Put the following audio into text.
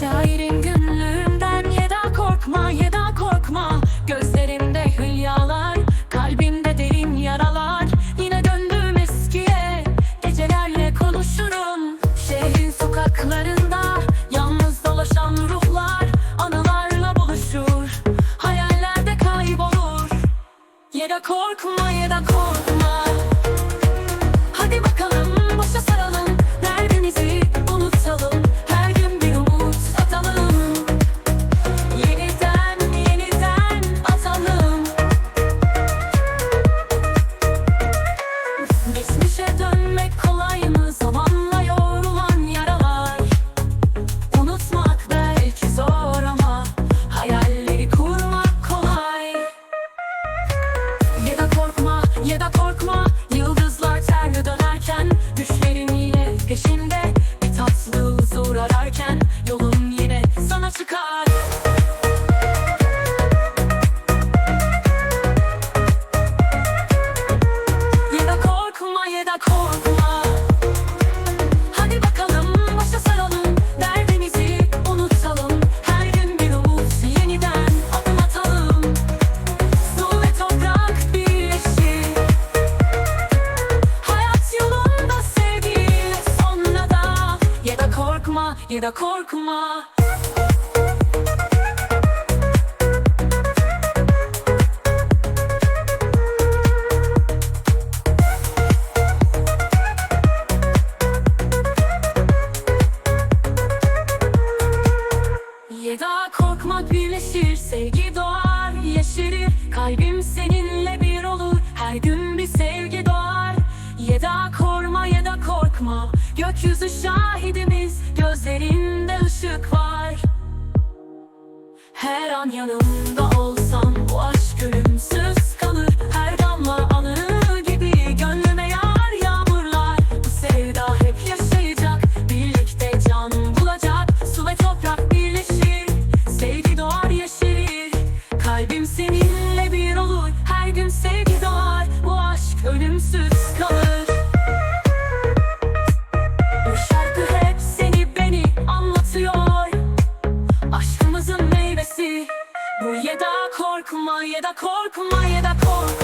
Şairin günlüğünden Yeda korkma Yeda korkma. Gözlerimde hülyalar Kalbimde derin yaralar. Yine döndüm eskiye Gecelerle konuşurum. Şehrin sokaklarında Yalnız dolaşan ruhlar Anılarla buluşur. Hayallerde kaybolur. Yeda korkma Yeda korkma. Hadi bakalım korkma. Ya da korkma Yeda korkmak birleşir, sevgi doğar, yeşerir. Kalbim seninle bir olur, her gün bir sevgi doğar. Yeda korkma, yeda korkma Gökyüzü şahidimiz, gözlerinde ışık var. Her an yanımda olsam bu aşk ölümsüz kalır. Her damla anı gibi gönlüme yağar yağmurlar. Bu sevda hep yaşayacak, birlikte can bulacak. Su ve toprak birleşir, sevgi doğar yeşerir. Kalbim seninle bir olur, her gün sevgi da korkma ya da korkma ya da korkma.